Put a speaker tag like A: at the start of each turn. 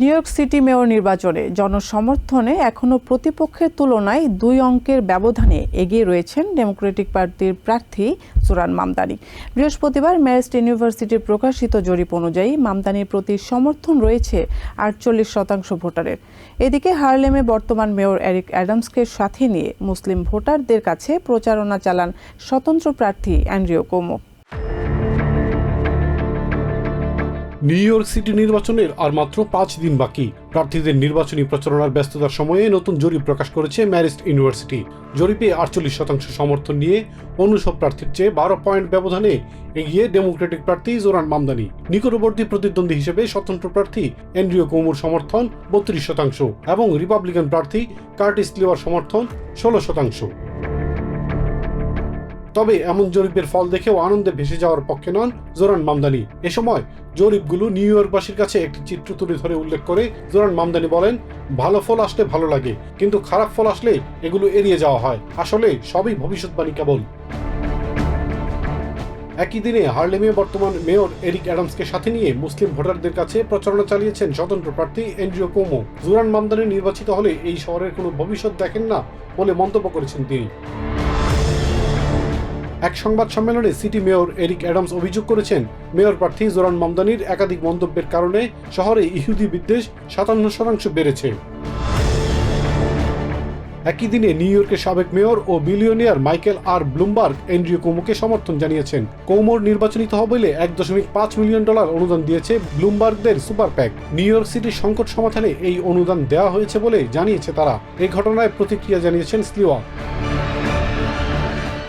A: New York city mayor নির্বাচনে জনসমর্থনে এখনও প্রতিপক্ষের তুলনায় দুই অঙ্কের ব্যবধানে এগিয়ে রয়েছেন ডেমোক্রেটিক পার্টির প্রার্থী সুরান মামদানি। বৃহস্পতিবার ম্যারিস্ট ইউনিভার্সিটির প্রকাশিত জরিপ অনুযায়ী মামদানির প্রতি সমর্থন রয়েছে আটচল্লিশ শতাংশ ভোটারের। এদিকে হার্লেমে বর্তমান মেয়র এরিক অ্যাডামসকে সাথে নিয়ে মুসলিম ভোটারদের কাছে প্রচারণা চালান স্বতন্ত্র প্রার্থী Andrew Cuomo.
B: New York City নির্বাচনের আর মাত্র পাঁচ দিন বাকি। প্রার্থীদের নির্বাচনী প্রচারণার ব্যস্ততার সময়ে নতুন জরিপ প্রকাশ করেছে ম্যারিস্ট ইউনিভার্সিটি। জরিপে আটচল্লিশ শতাংশ সমর্থন নিয়ে অন্য সব প্রার্থীর চেয়ে বারো পয়েন্ট ব্যবধানে এগিয়ে ডেমোক্রেটিক প্রার্থী জোরান মামদানি। নিকটবর্তী প্রতিদ্বন্দ্বী হিসেবে স্বতন্ত্র প্রার্থী এন্ড্রিও কৌমুর সমর্থন বত্রিশ শতাংশ এবং রিপাবলিকান প্রার্থী কার্টিস লিওয়ার সমর্থন ষোলো শতাংশ। তবে এমন জরিপের ফল দেখেও আনন্দে ভেসে যাওয়ার পক্ষে নন জোরান মামদানি। এ সময় জরিপগুলো নিউ ইয়র্কবাসীর কাছে একটি চিত্র তুলে ধরে উল্লেখ করে জোরান মামদানি বলেন, ভালো ফল আসলে ভালো লাগে, কিন্তু খারাপ ফল আসলে এগুলো এড়িয়ে যাওয়া হয়। আসলে সবই ভবিষ্যৎবাণী কেবল। একই দিনে হার্লেমে বর্তমান মেয়র এরিক অ্যাডামসকে সাথে নিয়ে মুসলিম ভোটারদের কাছে প্রচারণা চালিয়েছেন স্বতন্ত্র প্রার্থী এনজিও কোমো। জুরান মামদানি নির্বাচিত হলে এই শহরের কোনো ভবিষ্যৎ দেখেন না বলে মন্তব্য করেছেন তিনি। এক সংবাদ সম্মেলনে সিটি মেয়র এরিক অ্যাডামস অভিযোগ করেছেন, মেয়র প্রার্থী জোরান মামদানির একাধিক মন্তব্যের কারণে শহরে ইহুদি বিদ্বেষ সাতান্ন শতাংশ বেড়েছে। একই দিনে নিউ ইয়র্কের সাবেক মেয়র ও billionaire Michael R Bloomberg Andrew কোমোকে সমর্থন জানিয়েছেন। কৌমোর নির্বাচনী তহবিলে এক দশমিক পাঁচ মিলিয়ন ডলার অনুদান দিয়েছে ব্লুমবার্গদের সুপার প্যাক। নিউ ইয়র্ক সিটির সংকট সমাধানে এই অনুদান দেওয়া হয়েছে বলে জানিয়েছে তারা। এই ঘটনায় প্রতিক্রিয়া জানিয়েছেন Sliwa.